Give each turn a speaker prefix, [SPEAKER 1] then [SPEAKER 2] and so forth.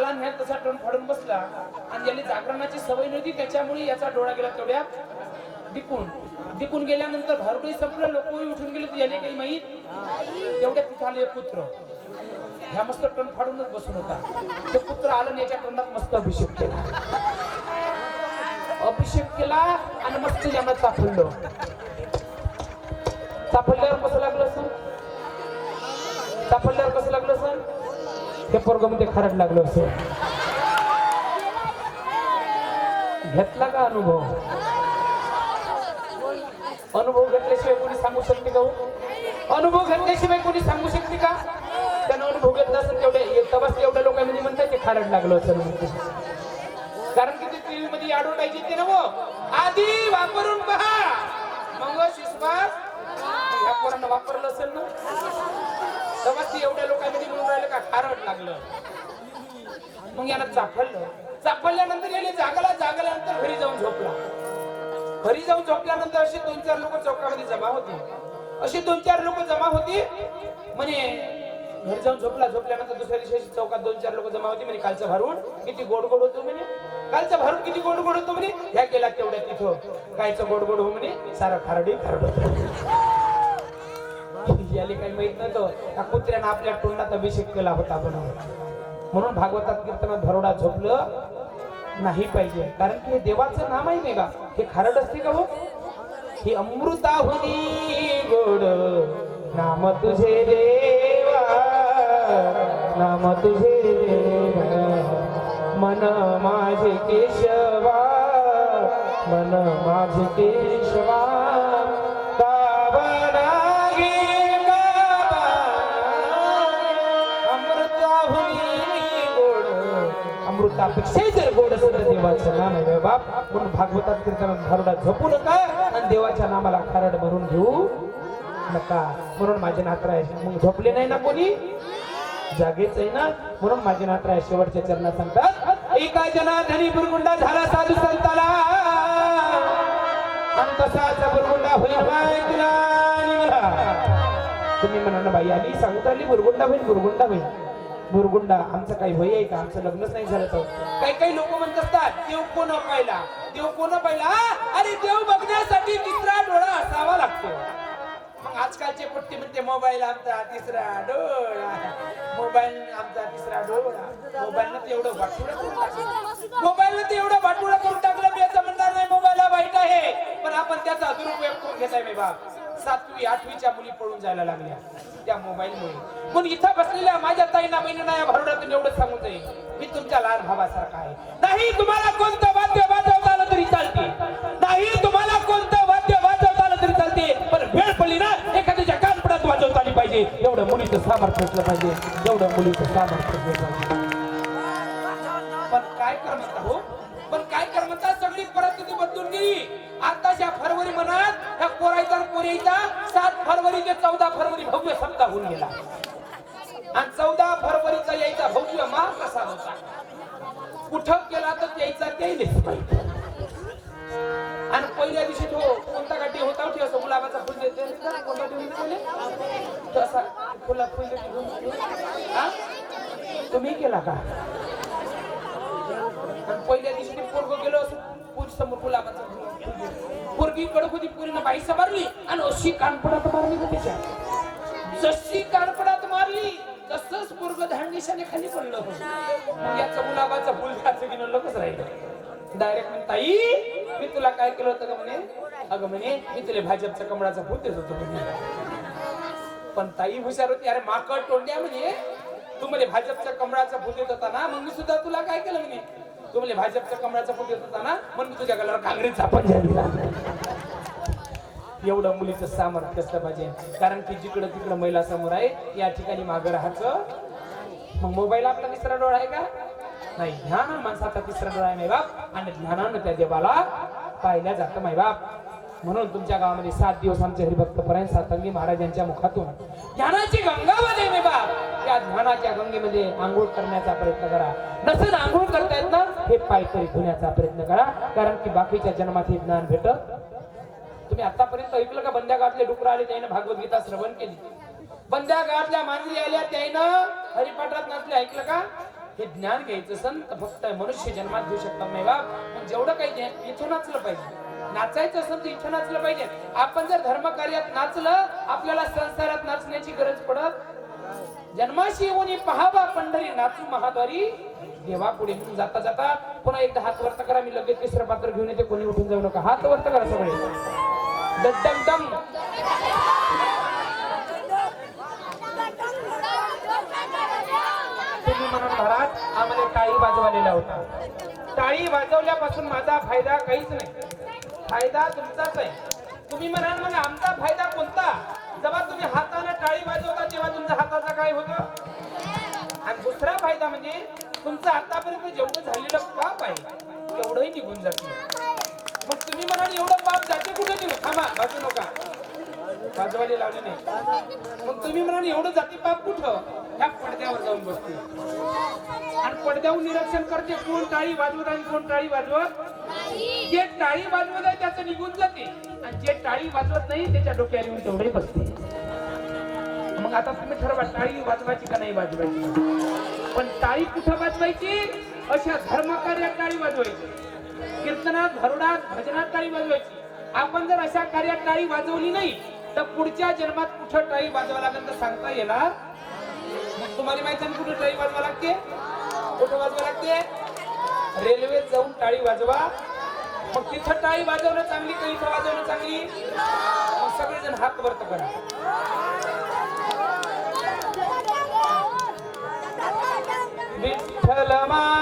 [SPEAKER 1] आला आणि ह्या तसा टोन फाडून बसला. आणि ज्याला जागरणाची सवय नव्हती त्याच्यामुळे याचा डोळा गेला तेवढ्या दिपून दिपून गेल्यानंतर भारुडही संपलं लोकही उठून गेले याने काही माहीत तेवढ्या तिथे आले पुत्र? ह्या मस्त टोन फाडूनच बसून होता. तो पुत्र आला आणि याच्या तोंडात मस्त अभिषेक केला. अभिषेक केला आणि मस्त यानं चाफडलं चाफडल्यावर कसं लागलं असं? चाफडल्यावर त्या पोरगामध्ये खराब लागलं असं घेतला का अनुभव? अनुभव घेतल्याशिवाय कोणी सांगू शकते का हो? अनुभव घेतल्याशिवाय कोणी सांगू शकते का? त्यानं अनुभव घेतला असेल तेवढे तबस एवढ्या लोकांमध्ये म्हणतात ते खारड लागलं असं कारण की ते टीव्ही मध्ये ऍडव्हर्टाईज येते ना वो आधी वापरून पहा. मग विश्वास या पोरांना वापरलं असेल ना? तेव्हा एवढ्या लोकांमध्ये म्हणून राहिलं का? खारड लागलं. मग याला चाफळलं. चाफळल्यानंतर याने जागला जागल्यानंतर घरी जाऊन झोपला. घरी जाऊन झोपल्यानंतर असे दोन चार लोक चौकामध्ये जमा होते. असे दोन चार लोक जमा होते म्हणे घरी जाऊन झोपला झोपल्यानंतर दुसऱ्या दिवशी चौकात दोन चार लोक जमा होते म्हणे कालचं भारून किती गोड गोड होतो म्हणे. कालचं भारून किती गोड गोड होतो म्हणे. ह्या गेला तेवढ्या तिथं. कायचं गोड गोड हो म्हणे. सारा खारडी खारड. याले काही माहीत नव्हतं. त्या कुत्र्यानं आपल्या तोंडात अभिषेक केला होता म्हणून. म्हणून भागवतात कीर्तनात भरोडा झोपलं नाही पाहिजे. कारण की हे देवाचं नाम आहे नाही का हे खारड असते का हो? ही अमृताहुनी गोड. नाम तुझे देवा. नाम तुझे देवा. मन माझे केशवा. मन माझे केशवा. काबना अमृतापेक्षा जर गोड असं तर देवाचं नाम आहे. बाप म्हणून भागवतात कीर्तनात घरडा झोपू नका आणि देवाच्या नामाला खारड भरून घेऊ नका. म्हणून माझे नातराय मग झोपले नाही ना कोणी? जागेच आहे ना? म्हणून माझे नातराय शेवटच्या चरणात सांगतात एका जनाधनी बुरगुंडा झाला साधू संताला. आणि तसाच बुरगुंडा होईल बाय तुला. तुम्ही म्हणा ना बाई आली सांगता आली बुरगुंडा होईल बुरगुंडा होईल. बुरगुंडा आमचं काही वय आहे का? आमचं लग्नच नाही झालं तर. काही काही लोक म्हणत असतात देव कोण पाहिला? देव कोण पाहिला? अरे देव बघण्यासाठी तिसरा डोळा असावा लागतो. मग आजकालचे पट्टी म्हणते मोबाईल आमचा तिसरा डोळा मोबाईल आमचा तिसरा डोळा मोबाईल न एवढं वाटुळं करून टाकलं. मोबाईल ते एवढं वाटुळं करून टाकलं मी असं म्हणणार नाही मोबाईल हा वाईट आहे. पण आपण त्याचा दुरुपयोग करून घेताय मी बाप सातवी आठवीच्या मुली पळून जायला लागल्या. त्या मोबाईलमुळे. पण इथं बसलेल्या माझ्या ताईना बहिणींना या भरवड्यातून एवढं सांगून जाईल मी तुमच्या लहान भावासारखा आहे. नाही तुम्हाला कोणतं वाद्य वाजवता आलं तरी चालते. नाही तुम्हाला कोणतं वाद्य वाजवता आलं तरी चालते. पण वेळ पडली ना एखाद्याच्या कानपडात वाजवता आली पाहिजे. एवढं मुलीचं सामर्थ्य असलं पाहिजे. एवढं मुलीचं सामर्थ्य असलं पाहिजे. पण काय कर हो? पण काय कर म्हणतात सगळी परिस्थिती बदलून गेली. आताच्या फरवरी मनात ह्या सात फरवरी ते चौदा फरवरी भव्य सप्ताह होऊन गेला. आणि चौदा फरवरीचा यायचा भव्य महाप्रसाद होता? कुठं केला तर त्यायचा ते आणि पहिल्या दिवशी तो कोणता गाठी होता हो, ते असं गुलाबाचा फुल देते कोणता फुला फुल देते तुम्ही केला का? पहिल्या दिवशी ते पोरग गेलो असं पूज समोर गुलाबाचा. फुल कडक होती पुरीनं बाई मारली आणि अशी कानपडात मारली होती त्याच्या जशी कानपडात मारली तसंच पोरग धांडीशाने खाली पडलं याचं गुलाबाचं फुल त्याचं घेणं लोकच राहिलं. डायरेक्ट म्हणे ताई मी तुला काय केलं होतं का म्हणे? अगं म्हणे मी तुला भाजपचा कमळाचा फुल देत होतो म्हणे. पण ताई हुशार होती अरे माकड तोंड्या म्हणे तू म्हणे भाजपच्या कमळाचा फुल देत होता ना मग मी सुद्धा तुला काय केलं म्हणे? तू म्हणे भाजपच्या कमळाचा फुल देत होता ना मग मी तुझ्या गलावर काँग्रेसचा पण दिला. एवढं मुलीचं सामर्थ्य असलं पाहिजे. कारण की जिकडं तिकडं महिला समोर आहे या ठिकाणी मागं राहायचं मग मोबाईल आपला तिसरा डोळा आहे का? नाही. ध्यान माणसाचा तिसरा डोळा आहे बाप. आणि ध्यानानं त्या देवाला पाहिल्या जातं माय बाप. म्हणून तुमच्या गावामध्ये सात दिवस आमचे हरिभक्त परायण सातंगी महाराजांच्या मुखातून ज्ञानाची गंगा मध्ये मी बाप. त्या ध्यानाच्या गंगेमध्ये आंघोळ करण्याचा प्रयत्न करा. नसेल आंघोळ करता येत ना हे पाय तरी धुण्याचा प्रयत्न करा. कारण की बाकीच्या जन्मात हे ज्ञान भेटत तुम्ही आतापर्यंत ऐकलं का? बंद्या गावातले डुकर आले त्याने भागवत श्रवण केली. बंद्या गावातल्या मांजरी आल्या त्यानं हरिपाठात नसले ऐकलं का? हे ज्ञान घ्यायचं संत फक्त मनुष्य जन्मात घेऊ शकतात नाही बाप. पण जेवढं काही इथून नाचलं पाहिजे. नाचायचं असेल तर इथं नाचलं पाहिजे. आपण जर धर्म कार्यात नाचलं आपल्याला संसारात नाचण्याची गरज पडत? जन्माशी येऊन पहावा पंढरी नाचू महाद्वारी. देवा पुढे म्हणून जाता जाता पुन्हा एकदा हात वर्त करा मी लगेच तिसरं पात्र घेऊन येते. कोणी उठून जाऊ नका. हात वर्त करा सगळे. दड्डम दम तुम्ही म्हणून महाराज आम्हाला टाळी वाजवलेला होता. टाळी वाजवल्यापासून माझा फायदा काहीच नाही. फायदा तुमचाच आहे. तुम्ही म्हणाल मग आमचा फायदा कोणता? जेव्हा तुम्ही हाताने टाळी वाजवता तेव्हा तुमच्या हाताचा काय होतं? आणि दुसरा फायदा म्हणजे तुमचं आतापर्यंत जेवढं झालेलं पाप आहे तेवढंही निघून जाते. मग तुम्ही म्हणाल एवढं बाप जाते कुठे देऊ थांबा वाजू नका. वाजवायला लावले नाही. मग तुम्ही म्हणाल एवढं जाते पाप कुठं? ह्या पडद्यावर जाऊन बसते. आणि पडद्यावर निरीक्षण करते कोण टाळी वाजवत आणि कोण टाळी वाजवत जे टाळी वाजवत आहे त्याचं निघून जाते. आणि जे टाळी वाजवत नाही त्याच्या डोक्यावर येऊन तेवढे बसते. मग आता तुम्ही ठरवा टाळी वाजवायची का नाही वाजवायची? पण टाळी कुठं वाजवायची? अशा धर्मकार्यात टाळी वाजवायची. कीर्तनात धरुणात भजनात टाळी वाजवायची. आपण जर अशा कार्यात टाळी वाजवली नाही तर पुढच्या जन्मात कुठं टाळी वाजवा लागेल तर सांगता येणार? मग तुम्हाला माहिती आहे कुठे कुठं टाळी वाजवा लागते? कुठं वाजवा लागते? रेल्वेत जाऊन टाळी वाजवा. मग तिथं टाळी वाजवणं चांगली का इथं वाजवणं चांगली? मग सगळेजण हात वरत करा. विठ्ठल मा